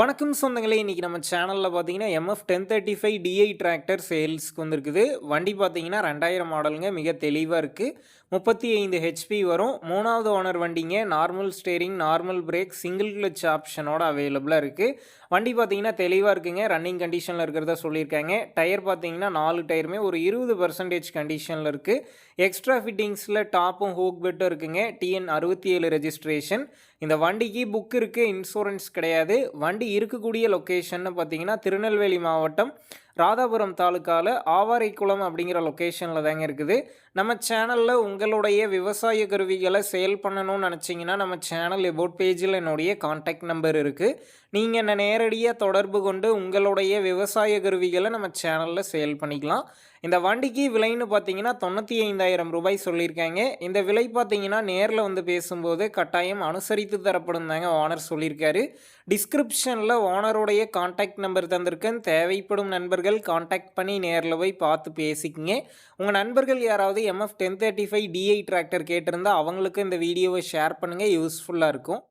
வணக்கம் சொந்தங்களே இன்றைக்கி நம்ம சேனலில் பார்த்தீங்கன்னா MF ten thirty five DI tractor சேல்ஸ்க்கு வந்திருக்குது. வண்டி பார்த்தீங்கன்னா ரெண்டாயிரம் மாடலுங்க மிக தெளிவாக இருக்குது முப்பத்தி ஐந்து ஹெச்பி வரும். மூணாவது ஓனர் வண்டிங்க normal steering normal brake single clutch ஆப்ஷனோட அவைலபிளாக இருக்குது வண்டி பார்த்தீங்கன்னா தெளிவாக இருக்குங்க. ரன்னிங் கண்டிஷனில் இருக்கிறதா சொல்லியிருக்காங்க. டயர் பார்த்தீங்கன்னா நாலு டயருமே ஒரு இருபது பர்சன்டேஜ் கண்டிஷனில் இருக்குது எக்ஸ்ட்ரா ஃபிட்டிங்ஸில் டாப்பும் ஹூக் பெட்டும் இருக்குங்க. டிஎன் அறுபத்தி ஏழு ரெஜிஸ்ட்ரேஷன் இந்த வண்டிக்கு புக் இருக்குது இன்சூரன்ஸ் கிடையாது. வண்டி இருக்கக்கூடிய லொக்கேஷன் பார்த்தீங்கன்னா திருநெல்வேலி மாவட்டம் ராதாபுரம் தாலுக்காவில் ஆவாரிக்குளம் அப்படிங்கிற லொக்கேஷனில் தாங்க இருக்குது. நம்ம சேனலில் உங்களுடைய விவசாய கருவிகளை சேல் பண்ணணும்னு நினச்சிங்கன்னா நம்ம சேனல் எபோட் பேஜில் என்னுடைய காண்டாக்ட் நம்பர் இருக்குது நீங்கள் என்னை நேரடியாக தொடர்பு கொண்டு உங்களுடைய விவசாய கருவிகளை நம்ம சேனலில் சேல் பண்ணிக்கலாம். இந்த வண்டிக்கு விலைன்னு பார்த்தீங்கன்னா தொண்ணூற்றி ஐந்தாயிரம் ரூபாய் சொல்லியிருக்காங்க. இந்த விலை பார்த்தீங்கன்னா நேரில் வந்து பேசும்போது கட்டாயம் அனுசரித்து தரப்படும் தாங்க ஓனர் சொல்லியிருக்காரு. டிஸ்கிரிப்ஷனில் ஓனருடைய காண்டாக்ட் நம்பர் தந்திருக்கேன். தேவைப்படும் நண்பர்கள் நண்பர்கள் காண்டாக்ட் பண்ணி நேரில் போய் பார்த்து பேசிக்கிங்க. உங்கள் நண்பர்கள் யாராவது MF ten thirty five DI tractor கேட்டிருந்தால் அவங்களுக்கு இந்த வீடியோவை ஷேர் பண்ணுங்கள் யூஸ்ஃபுல்லாக இருக்கும்.